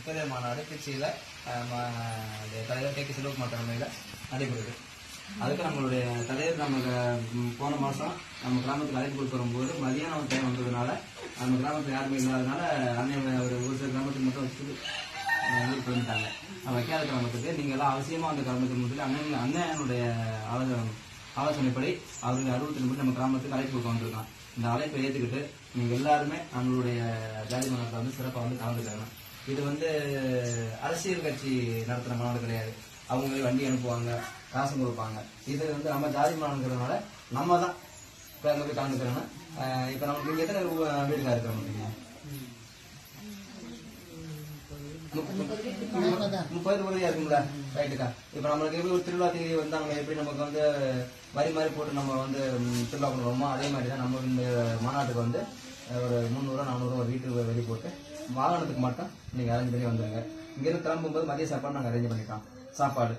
முப்பதே மாநாடு திருச்சியில் தலைவர் கே கே சிவகுமார் தலைமையில் நடைபெறுது. அதுக்கு நம்மளுடைய தலைவர் நமக்கு போன மாதம் நம்ம கிராமத்துக்கு அழைப்பு கொடுத்து வரும்போது மதியானம் டைம் வந்ததுனால நம்ம கிராமத்தில் யாருமே இல்லாதனால அண்ணன் ஒரு ஒரு சில கிராமத்துக்கு மட்டும் வச்சுட்டு ஊருக்கு போயிட்டாங்க. வைக்காத கிராமத்துக்கு நீங்கள் எல்லாம் அவசியமாக அந்த கிராமத்துக்கு மட்டும் அண்ணன் அண்ணனுடைய ஆலோசனை ஆலோசனைப்படி அவருடைய அறுபத்தி ரெண்டு நம்ம கிராமத்துக்கு அழைப்பு கொடுக்க வந்திருக்கான். இந்த அழைப்பை ஏற்றுக்கிட்டு நீங்கள் எல்லாருமே நம்மளுடைய ஜாதி மன்றத்தை வந்து சிறப்பாக வந்து கலந்துக்கிறாங்க இது வந்து அரசியல் கட்சி நடத்துகிற மாநாடு கிடையாது. அவங்களே வண்டி அனுப்புவாங்க காசு கொடுப்பாங்க. இது வந்து நம்ம ஜாதி மாநாடுங்கிறதுனால நம்ம தான் இப்போ அங்கே போய் கலந்துக்கிறோன்னா இப்போ நமக்கு இங்கே எத்தனை ரூ- வீடுக்கா இருக்கிறோம் முப்பது உதவியா இருக்கும்ல ரைட்டுக்கா? இப்ப நம்மளுக்கு எப்படி ஒரு திருவிழா தேதி வந்து நம்ம எப்படி நமக்கு வந்து வரி மாதிரி போட்டு நம்ம வந்து திருவிழா பண்ணுவோமோ அதே மாதிரி தான் நம்ம இந்த மாநாட்டுக்கு வந்து விமானத்துக்கு மட்டும் நீங்கள் அரேஞ்ச் பண்ணி வந்துடுங்க இங்கேருந்து கிளம்பும்போது மதிய சாப்பாடு நாங்கள் அரேஞ்ச் பண்ணிட்டோம். சாப்பாடு.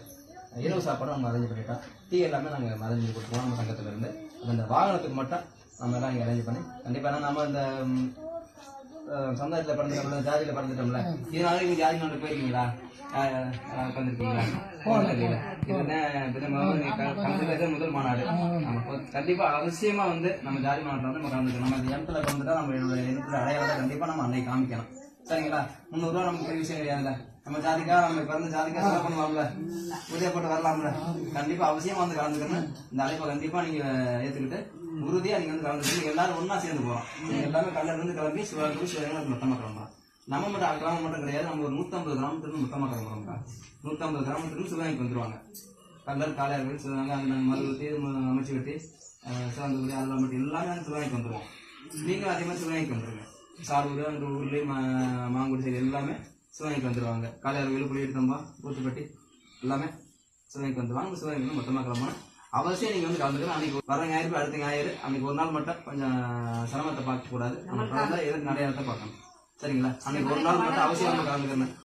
இரவு சாப்பாடு நம்ம அரேஞ்ச் பண்ணிட்டோம். டீ எல்லாமே நாங்கள் அரேஞ்ச் பண்ணி கொடுத்துருவோம் நம்ம சங்கத்துல இருந்து அந்த வாகனத்துக்கு மட்டும் நம்ம எல்லாம் இங்கே அரேஞ்ச் பண்ணி கண்டிப்பாக ஏன்னா நம்ம இந்த ம், அஹ் சமுதாயத்துல பிறந்துட்டோம்ல ஜாதியில பிறந்துட்டோம்ல இதனால நீங்கள் ஜாதி நாடு போயிருக்கீங்களா? கலந்துருக்கீங்களா முதல் மாநாடு. நம்ம கண்டிப்பா அவசியமா வந்து நம்ம ஜாதி மாநாட்டில் வந்து நம்ம கலந்துக்கணும். நம்ம இந்த எண்ணத்துல கலந்துட்டா நம்ம எண்ணத்துல அடையாளத்தை கண்டிப்பா நம்ம அன்னைக்கு காமிக்கணும். சரிங்களா? முந்நூறு ரூபா நமக்கு பெரிய விஷயம் கிடையாதுல்ல. நம்ம ஜாதிக்கா நம்ம பிறந்த ஜாதிக்கா செலவு பண்ணுவாங்கல்ல. பூஜை போட்டு வரலாம்ல. கண்டிப்பா அவசியமா வந்து கலந்துக்கணும். இந்த அழைப்பை கண்டிப்பா நீங்க ஏத்துக்கிட்டு உறுதியா நீங்க வந்து கலந்துக்கணும். நீங்க எல்லாரும் ஒண்ணா சேர்ந்து போறோம். எல்லாமே கல்லூரி இருந்து கிளம்பி சிவகாசி சிவகங்கை மொத்தமா கிளம்புறோம். நம்ம மட்டும் ஆறு கிராமம் மட்டும் கிடையாது. நம்ம ஒரு நூத்தம்பது கிராமத்துல இருந்து மொத்தமா கிளம்புறோம் நூத்தம்பது கிராமத்துக்கு இருந்து சிவகங்கைக்கு வந்துருவாங்க. கல்லர் காளையார்கள் சிவகங்கை அந்த மறு வெட்டி ம- அமைச்சு வெட்டி சிவகங்கை அதெல்லாம் மட்டும் எல்லாமே வந்து சிவகங்கைக்கு வந்துருவோம். நீங்களும் அதே மாதிரி சிவகங்கைக்கு வந்துருங்க. சாரூர் அந்த ஊர்லேயே மாங்குடி சைடு எல்லாமே சிவகங்கைக்கு வந்துருவாங்க. காளையார் விழுப்புலி எடுத்தம்பா ஊத்துப்பட்டி எல்லாமே சிவகங்கைக்கு வந்துருவாங்க. சிவகங்கை வந்து மொத்தமாக கிளம்பணும். அவசியம் நீங்க வந்து கலந்துக்கலாம் அன்னைக்கு வர ஞாயிறு அடுத்த ஞாயிறு அன்னைக்கு ஒரு நாள் மட்டும் கொஞ்சம் சிரமத்தை பார்க்க கூடாது நம்ம தொடர்ந்து எதிர்த்து நடையாளத்தை பார்க்கணும்? சரிங்களா? அன்னைக்கு ஒரு நாள் மட்டும் அவசியம் நம்ம கலந்துக்கணும்.